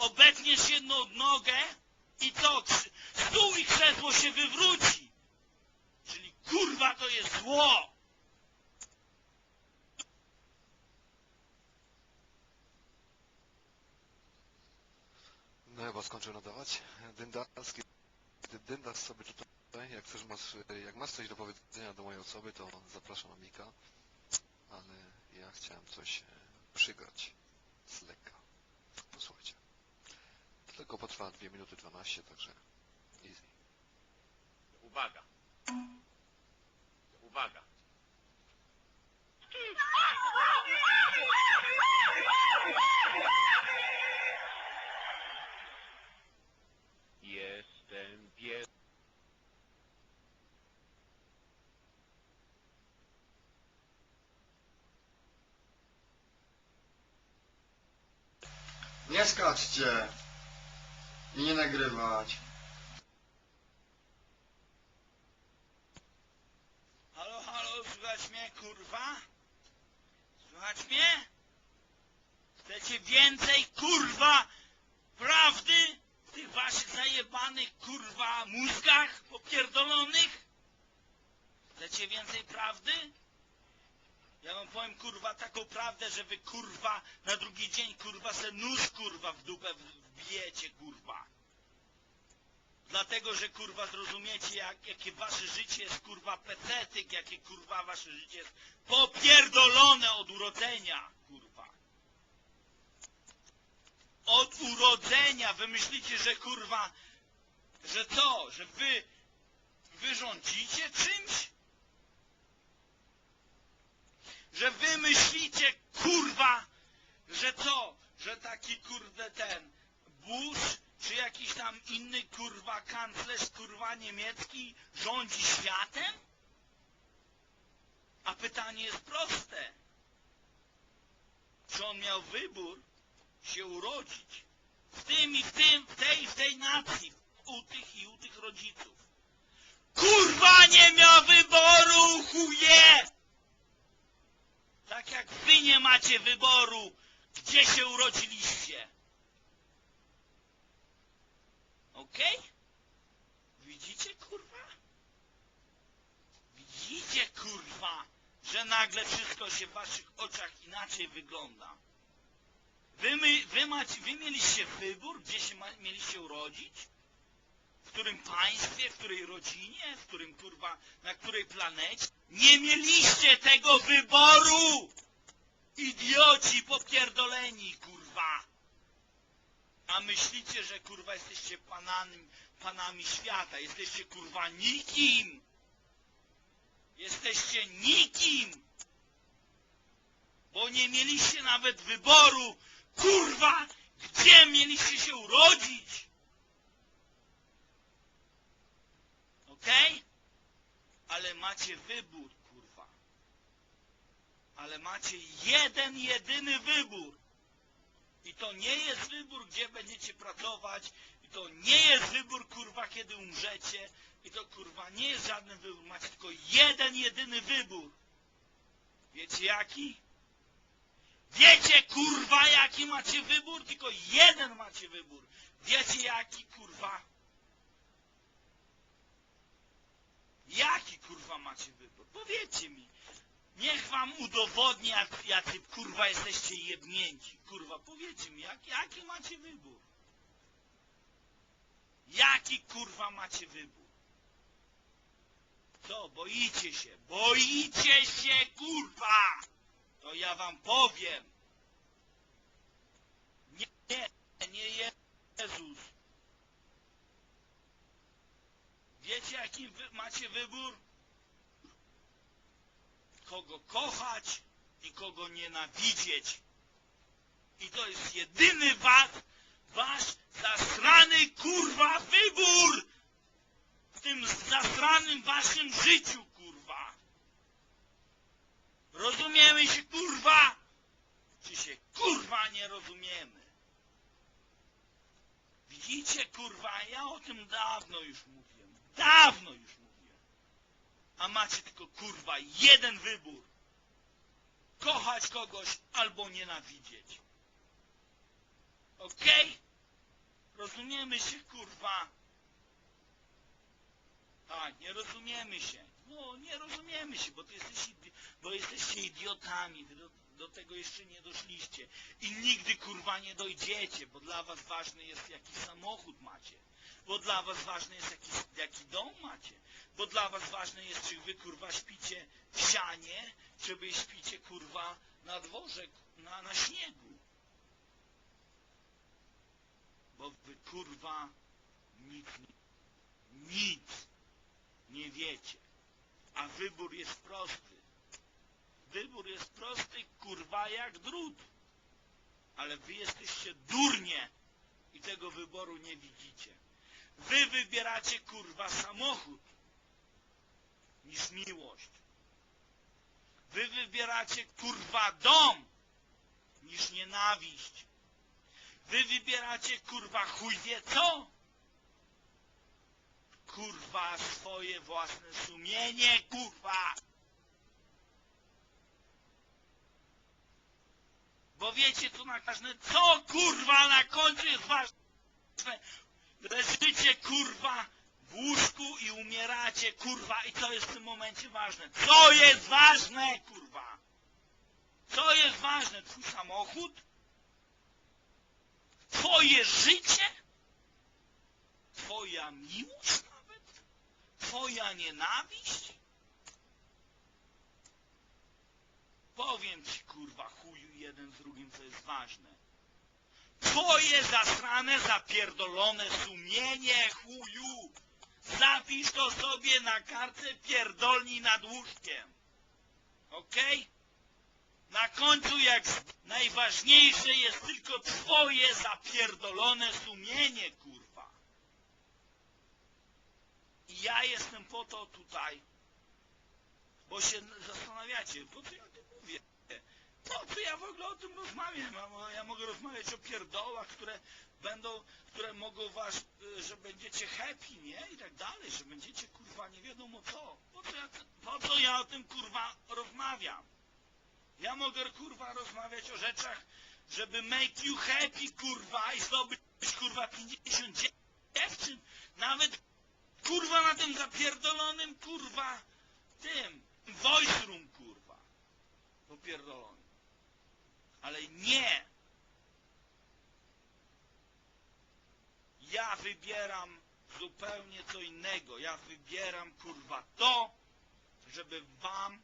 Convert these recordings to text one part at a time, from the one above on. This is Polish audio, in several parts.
obetniesz jedną nogę i? Krz- Stół i krzesło się wywróci. Czyli kurwa to jest zło. No chyba skończę nadawać. Dyndarski, ty dyndasz sobie tutaj, jak masz, jak masz coś do powiedzenia do mojej osoby, to zapraszam Amika. Ale ja chciałem coś e, przygrać z lekka. Posłuchajcie. Tylko potrwa 2 minuty 12, także easy. Uwaga. Uwaga. Jestem. Nie skaczcie! I nie nagrywać. Halo, halo, słychać mnie, kurwa? Słychać mnie? Chcecie więcej, kurwa, prawdy w tych waszych zajebanych, kurwa, mózgach popierdolonych? Chcecie więcej prawdy? Ja wam powiem, kurwa, taką prawdę, że wy, kurwa, na drugi dzień, kurwa, se nóż, kurwa, w dupę wbijecie, kurwa. Dlatego, że kurwa zrozumiecie, jak, jakie wasze życie jest kurwa pecetyk, jakie kurwa wasze życie jest popierdolone od urodzenia, kurwa. Od urodzenia wy myślicie, że kurwa, że co, że wy, wy rządzicie czymś? Że wy myślicie, kurwa, że co, że taki kurde ten Bush czy jakiś tam inny kurwa kanclerz kurwa niemiecki rządzi światem? A pytanie jest proste. Czy on miał wybór się urodzić w tym i w tym, w tej i w tej nacji, u tych i u tych rodziców? Kurwa nie miał wyboru, chuje! Tak jak wy nie macie wyboru, gdzie się urodziliście. Okej? Widzicie, kurwa? Widzicie, kurwa, że nagle wszystko się w waszych oczach inaczej wygląda. Wy, my, wy, macie, wy mieliście wybór, gdzie się ma, mieliście urodzić? W którym państwie, w której rodzinie, w którym, kurwa, na której planecie? Nie mieliście tego wyboru! Idioci popierdoleni, kurwa! A myślicie, że kurwa jesteście panami, panami świata. Jesteście kurwa nikim. Jesteście nikim. Bo nie mieliście nawet wyboru. Kurwa, gdzie mieliście się urodzić? Okej? Ale macie wybór, kurwa. Ale macie jeden, jedyny wybór. I to nie jest wybór, gdzie będziecie pracować. I to nie jest wybór, kurwa, kiedy umrzecie. I to, kurwa, nie jest żaden wybór. Macie tylko jeden, jedyny wybór. Wiecie jaki? Wiecie, kurwa, jaki macie wybór? Tylko jeden macie wybór. Wiecie jaki, kurwa? Jaki, kurwa, macie wybór? Powiedzcie mi. Niech wam udowodni, jak, jacy kurwa jesteście jebnięci. Kurwa, powiedzcie mi, jak, jaki macie wybór? Jaki kurwa macie wybór? Co, boicie się? Boicie się, kurwa! To ja wam powiem. Nie, nie, nie Jezus. Wiecie, jaki wy macie wybór? Kogo kochać i kogo nienawidzieć. I to jest jedyny wasz, wasz zasrany kurwa wybór w tym zasranym waszym życiu, kurwa. Rozumiemy się, kurwa? Czy się, kurwa, nie rozumiemy? Widzicie, kurwa, ja o tym dawno już mówiłem. Dawno już mówiłem a macie tylko kurwa jeden wybór. Kochać kogoś albo nienawidzieć. Okej? rozumiemy się, kurwa. Tak, nie rozumiemy się. No, nie rozumiemy się, bo, ty jesteś, bo jesteście idiotami. Wy do, do tego jeszcze nie doszliście. I nigdy, kurwa, nie dojdziecie, bo dla was ważny jest, jaki samochód macie. Bo dla was ważne jest, jaki, jaki dom macie. Bo dla was ważne jest, czy wy, kurwa, śpicie w sianie, czy wy śpicie, kurwa, na dworze, na, na śniegu. Bo wy, kurwa, nic, nic nie wiecie. A wybór jest prosty. Wybór jest prosty, kurwa, jak drut. Ale wy jesteście durnie i tego wyboru nie widzicie. Wy wybieracie, kurwa, samochód niż miłość. Wy wybieracie, kurwa, dom niż nienawiść. Wy wybieracie, kurwa, chuj wie co? Kurwa, swoje własne sumienie, kurwa! Bo wiecie, co na każde... Co, kurwa, na końcu jest ważne? Leżycie, kurwa, w łóżku i umieracie, kurwa, i co jest w tym momencie ważne? Co jest ważne, kurwa? Co jest ważne? Twój samochód? Twoje życie? Twoja miłość nawet? Twoja nienawiść? Powiem ci, kurwa, chuju jeden z drugim, co jest ważne. Twoje zasrane, zapierdolone sumienie, chuju! Zapisz to sobie na kartce pierdolni nad łóżkiem. Okej? Na końcu jak najważniejsze jest tylko twoje zapierdolone sumienie, kurwa. I ja jestem po to tutaj, bo się zastanawiacie, po co ja? Po co ja w ogóle o tym rozmawiam? Ja- mogę rozmawiać o pierdołach, które będą, które mogą was, y, że będziecie happy, nie? I tak dalej, że będziecie kurwa nie wiadomo co. Po co ja, po co ja o tym kurwa rozmawiam? Ja mogę kurwa rozmawiać o rzeczach, żeby make you happy kurwa i zdobyć kurwa 50 dzie- dziewczyn. Nawet kurwa na tym zapierdolonym kurwa tym voice room kurwa. Popierdolonym. Nie. Ja wybieram zupełnie co innego. Ja wybieram kurwa to, żeby wam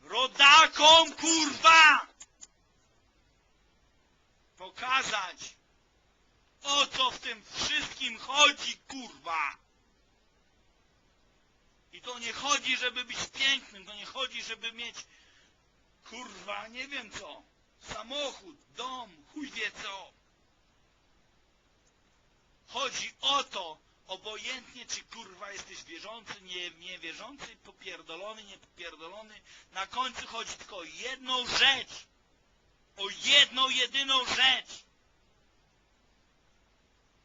rodakom kurwa pokazać o co w tym wszystkim chodzi kurwa. I to nie chodzi, żeby być pięknym, to nie chodzi, żeby mieć kurwa, nie wiem co, samochód, dom, chuj wie co. Chodzi o to, obojętnie czy kurwa jesteś wierzący, nie, niewierzący, popierdolony, niepopierdolony, na końcu chodzi tylko o jedną rzecz. O jedną, jedyną rzecz.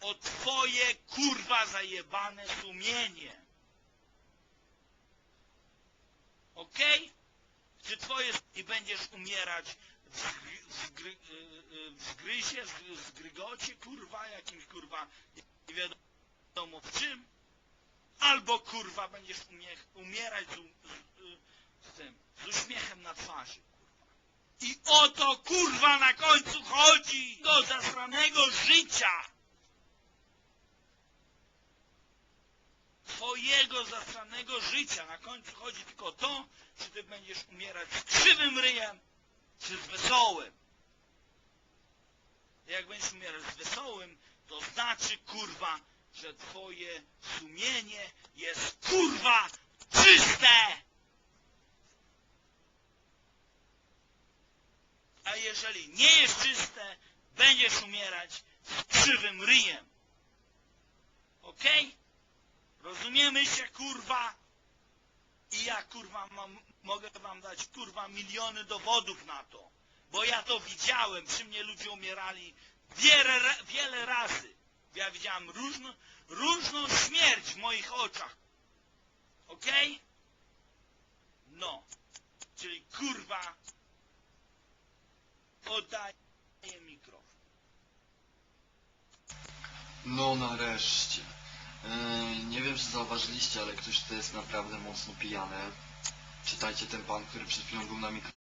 O twoje kurwa zajebane sumienie. Okej? Czy twoje i będziesz umierać zgry, y, y, w zgryzie, zgrygocie, kurwa, jakimś kurwa, nie wiadomo w czym, albo kurwa będziesz umiech, umierać z, u- z, y, z tym, z uśmiechem na twarzy. I o to kurwa na końcu chodzi do zasranego życia. Twojego zasranego życia. Na końcu chodzi tylko o to, czy ty będziesz umierać z krzywym ryjem, czy wesołym. Jak będziesz umierać z wesołym, to znaczy, kurwa, że twoje sumienie jest, kurwa, czyste! A jeżeli nie jest czyste, będziesz umierać z krzywym ryjem. Okej? Rozumiemy się, kurwa? I ja, kurwa, mam, mogę wam dać, kurwa, miliony dowodów na to. Bo ja to widziałem, przy mnie ludzie umierali wiele, wiele razy. Ja widziałem różno, różną śmierć w moich oczach. Okej? No. Czyli, kurwa, oddaję mikrofon. No nareszcie. Nie wiem, czy zauważyliście, ale ktoś tutaj jest naprawdę mocno pijany. Czytajcie ten pan, który przed chwilą był na mikro.